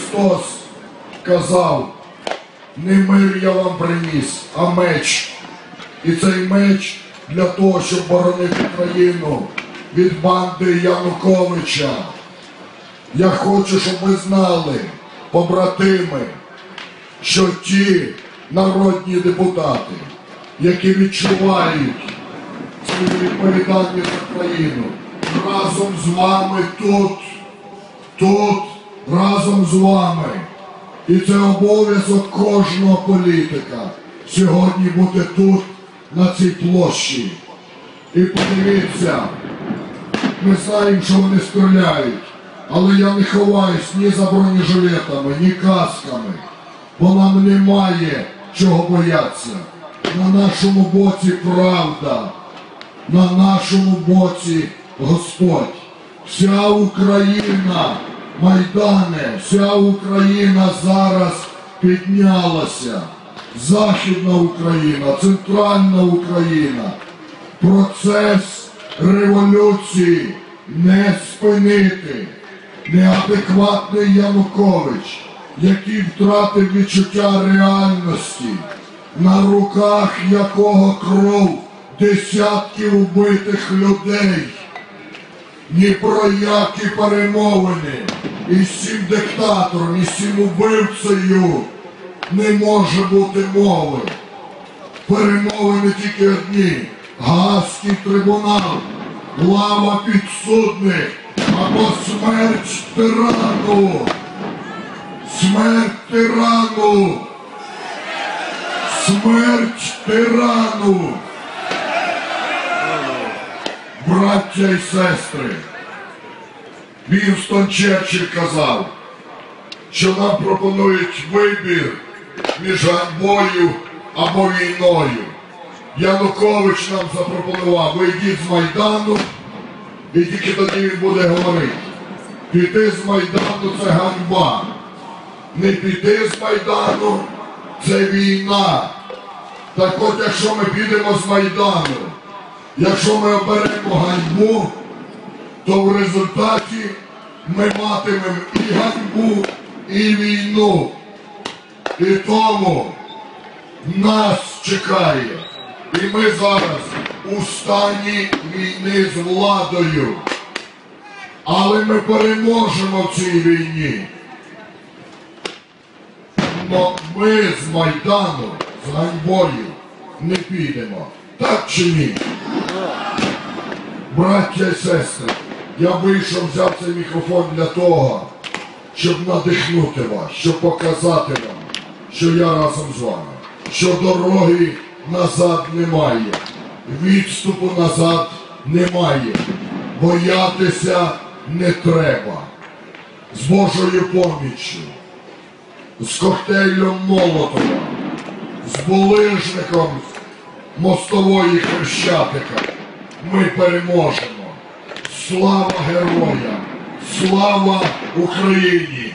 Христос казав, не мир я вам приніс, а меч. І цей меч для того, щоб боронити країну від банди Януковича. Я хочу, щоб ви знали, побратими, що ті народні депутати, які відчувають свою відповідальність за країну, разом з вами тут, тут, разом з вами. І це обов'язок кожного політика сьогодні бути тут, на цій площі. І подивіться, ми знаємо, що вони стріляють, але я не ховаюсь ні за бронежилетами, ні касками, бо нам немає чого боятися. На нашому боці правда, на нашому боці Господь. Вся Україна, Майдане, вся Україна зараз піднялася. Західна Україна, центральна Україна. Процес революції не спинити. Неадекватний Янукович, який втратив відчуття реальності, на руках якого кров десятків убитих людей. Ні про які перемовини із цим диктатором, із цим убивцею не може бути мови. Перемовини тільки одні. Гаазький трибунал, лава підсудних або смерть тирану. Смерть тирану. Смерть тирану. Браття і сестри, Вінстон Черчилль казав, що нам пропонують вибір між ганьбою або війною. Янукович нам запропонував, ви йдіть з Майдану, і тільки тоді він буде говорити. Піти з Майдану це ганьба. Не піти з Майдану це війна. Так от якщо ми підемо з Майдану, якщо ми оберемо ганьбу, то в результаті ми матимемо і ганьбу, і війну. І тому нас чекає. І ми зараз у стані війни з владою. Але ми переможемо в цій війні. Но ми з Майдану, з ганьбою не підемо. Так чи ні? Браття і сестри, я вийшов, взяв цей мікрофон для того, щоб надихнути вас, щоб показати вам, що я разом з вами, що дороги назад немає, відступу назад немає, боятися не треба. З Божою поміччю, з коктейлем Молотова, з булижником мостової хрещатика ми переможемо. Слава героям! Слава Україні!